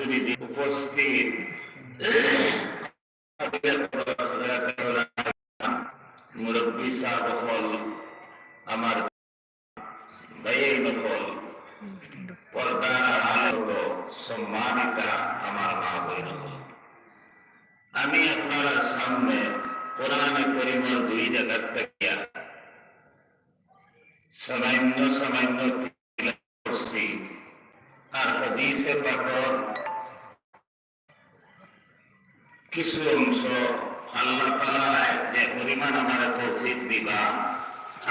সুবিধি উপস্থিত। মুরব্বী সাহল আমার ভাইয়ের সম্মানিতা আমার মা বই আমি আপনারা সামনে কোরআনে পরিমল দুই জায়গার থেকে সামান্য সামান্য করছি। আর হাদিসে পাকর কিছু অংশ আল্লাহ যে পরিমাণ আমার তৌফিক দিবা,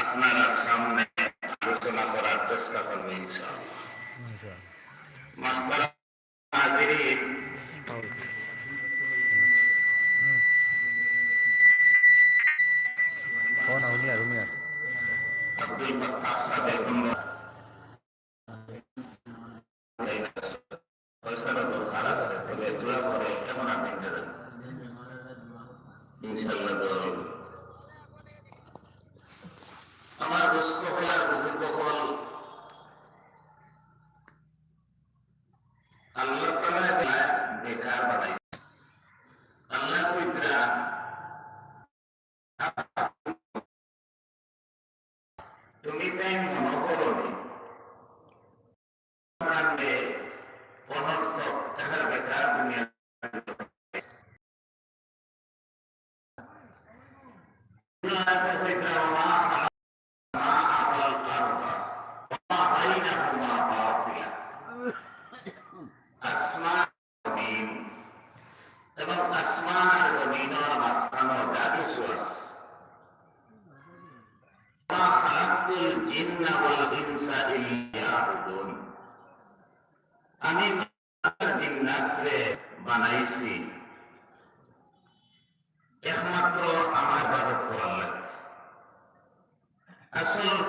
আপনারা সামনে আলোচনা করার চেষ্টা করব ইনশাআল্লাহ। ইনশাআল্লাহ দোয়া হবে। আমার দুস্থ হলার তুমি তাই মনে করো নি অনর্থক তাহার বেকার দুনিয়া এবং আসমান আর জমিনের মাঝখানে জাদু সুয়াস মা খালাকুল জিন্না ওয়াল ইনসা ইল্লা লিয়াবুদুন আমি জিন্নাতরে বানাইছি একমাত্র আমার ইবাদত করার লাগে আসল অর্থ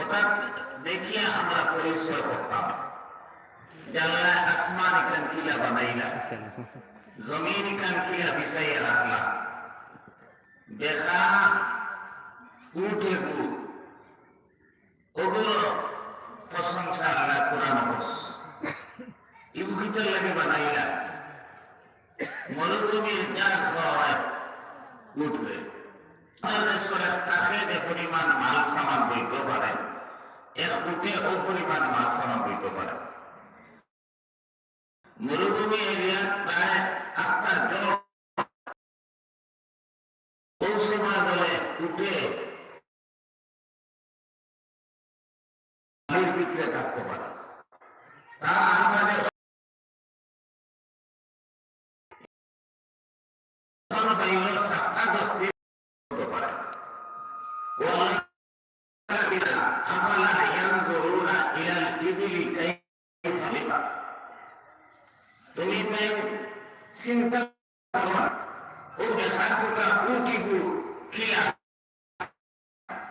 অর্থাৎ দেখিয়া আমরা পরিচয় করতাম। যে আসমান এখান কিলা বানাইলা, জমিন এখান কিলা বিছাইয়া রাখলা। দেখা উঠে গুড় ওগুলো প্রশংসা আল্লাহ কোরআন বস। ইবুকিতে লাগে বানাইলা। মরুভূমির যা হয়, উঠবে। পরিমাণ মাল সামান বইতে পারে এর উঠে ও পরিমাণ মাল সামান বইতে পারে মরুভূমি এরিয়া প্রায় আটটা জল ওই সময় উঠে ভিতরে থাকতে পারে। তা আমাদের জলবায়ুর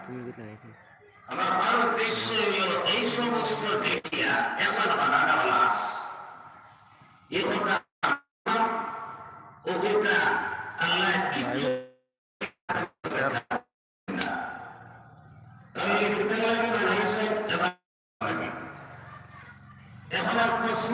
Lah itu. আমার উদ্দেশ্য হইল এই সমস্ত দেখিয়া এখন বানানো লাশ এ কথা কথা আল্লাহ কিছু। এখন প্রশ্ন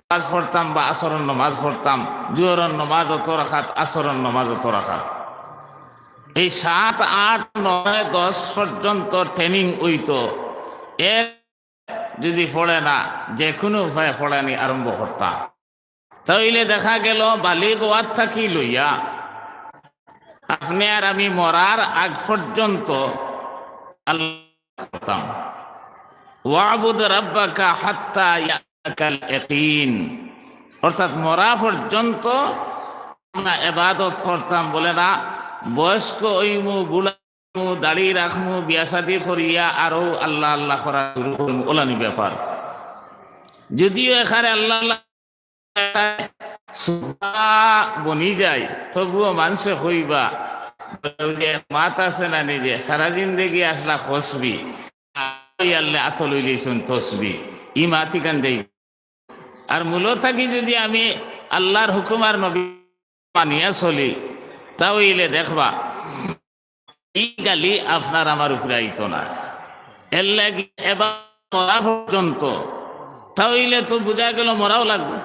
নামাজ পড়তাম বা আসরণ নমাজ পড়তাম অত রাখাত আসরণ অত রাখাত। এই সাত, আট, নয়, দশ পর্যন্ত ট্রেনিং এর যদি পড়ে না যে কোনো উপায়ে পড়ানি আরম্ভ করতাম। তাইলে দেখা গেল, বালিগ ওয়াত থাকি লইয়া আপনি আর আমি মরার আগ পর্যন্ত আল্লাহ করতাম। অর্থাৎ মরা পর্যন্ত এবাদত করতাম, বলে না। বয়স্ক ওইমু বুড়ামু দাড়ি রাখমু, বিয়া শাদি করিয়া আরও আল্লাহ আল্লাহ করা শুরু করমু, ওলানি ব্যাপার। যদিও এখানে আল্লাহ বনি যায়, তবুও মানুষে কইবা যে মাত আছে না নিজে সারা জিন্দগি আসলা খসবি। আল্লাহ আত লইলেছুন তসবি। ই মাতি কান দেই। আর মূল থাকি যদি আমি আল্লাহর হুকুম আর নবী মানিয়া চলি তাহলে দেখবা এই গালি আপনার আমার উপরে আইতো না। এর লাগি এবার মরা পর্যন্ত তাহলে তো বোঝা গেল মরাও লাগবে।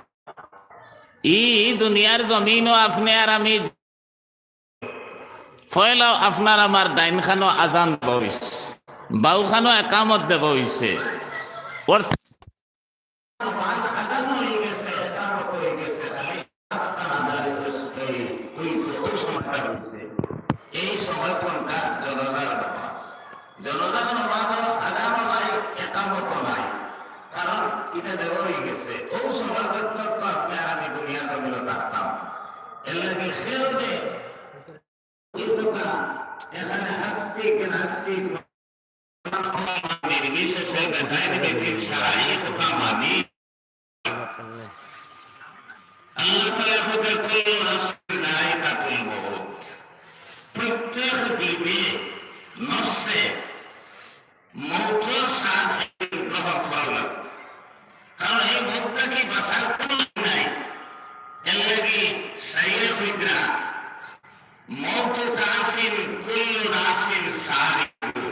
ই দুনিয়ার জমিনও আপনি আর আমি, ফয়লাও আপনার আমার ডাইন খানো আজান বইস বাউ খানো একামত দেব হইছে। অর্থাৎ এই সময় কোনটা জনজার নামাজ জনজার নামাজ আগামও নাই একামত নাই কারণ এটা দেওয়া হয়ে গেছে ও সময় পর্যন্ত আপনি আর আমি দুনিয়া জমিনে থাকতাম এর লাগে খেয়েও যে কিছুটা এখানে আস্তিক নাস্তিক নির্বিশেষে ডায়াবেটিক সারাই কোথা মানি আল্লাহ তাআলা হতে কুল্লু নাফসিন যায়কাতুল মউত প্রত্যেক জীবে নফসে মৌতের স্বাদ গ্রহণ করা লাগবে কারণ এই মৌতটা কি বাঁচার কোনো নাই এর লাগি সাইরে হইতরা মৌত কাসিন কুল্লু নাসিন সারিকু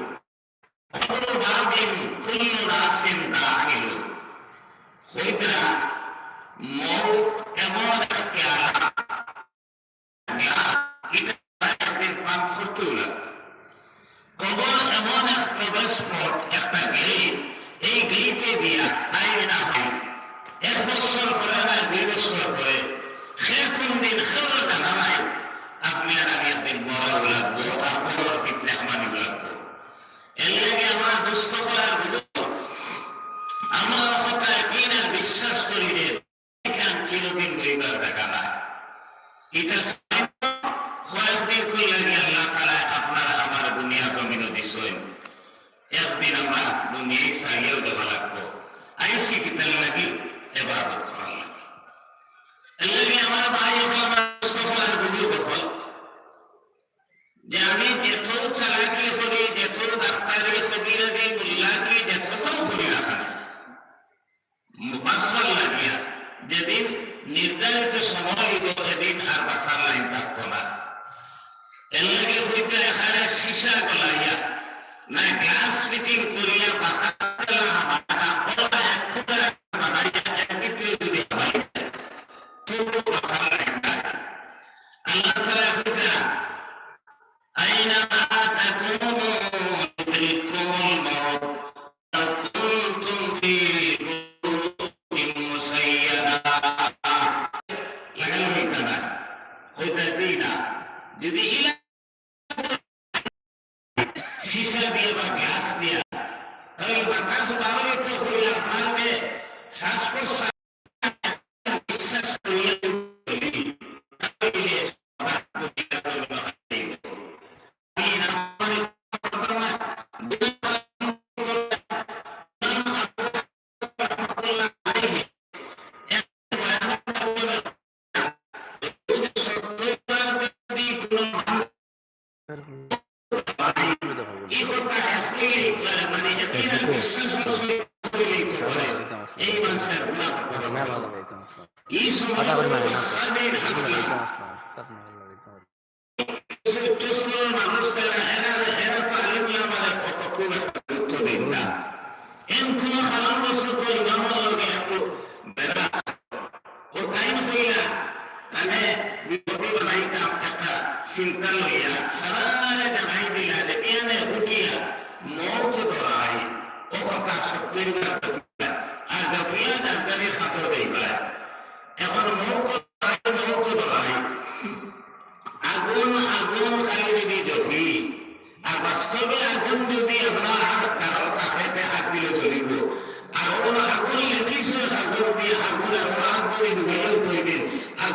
অপর বাদিন কুল্লু নাসিন দাখিলু হইতরা মৌত এমন একটা পেয়ালা এটা একদিন পান করতেও লাগবে কবর এমন এক প্রবেশ পথ একটা গেট এই গেটে দিয়া আইন না হয় এক বছর পরে না দুই বছর পরে সে কোন দিন খেলো জানা নাই আপনি আর আমি একদিন মরাও লাগবো আর কবর পিতলে আমানি লাগবো এর লাগে আমার দুস্থ করার বুঝো আমরা কথা একদিন আর বিশ্বাস করি যে এখান চিরদিন বইবার দেখা নাই এটা কয়েকদিন করলে আল্লাহ তারা আপনার আমার দুনিয়া জমিন দিছেন। একদিন আমরা দুনিয়ায় সারিয়েও দেওয়া লাগবো। আইসি কিতার লাগি, এবাদত। যদি সীসা দিয়ে বা গ্লাস দিয়া তাহলে বাতাস বারো একটু হইলে আপনাকে শ্বাস প্রশ্বাস চুস্কুর মানুষ তারা এরা এরা তো আলিমিয়া মানে কত খুব একটা গুরুত্ব দিন না এন কোন কারণ তো ইমামের লগে একটু বেড়া ও টাইম হইয়া মানে বিপদে বানাইতাম একটা চিন্তা লইয়া সারা জানাই দিলা যে এনে উঠিয়া মৌত ধরাই ও কথা সত্যের আর গফিয়া জানকারি খাতো দেইবা এখন মৌত মৌত ধরাই আগুন আগুন খালি যদি জ্বলি আর বাস্তবে আগুন যদি আমরা কারও কাছে আগ দিলে আর ওগুলো আগুন লেগেছে আগুন দিয়ে আগুন আমরা আগ করে ডুবাইও আর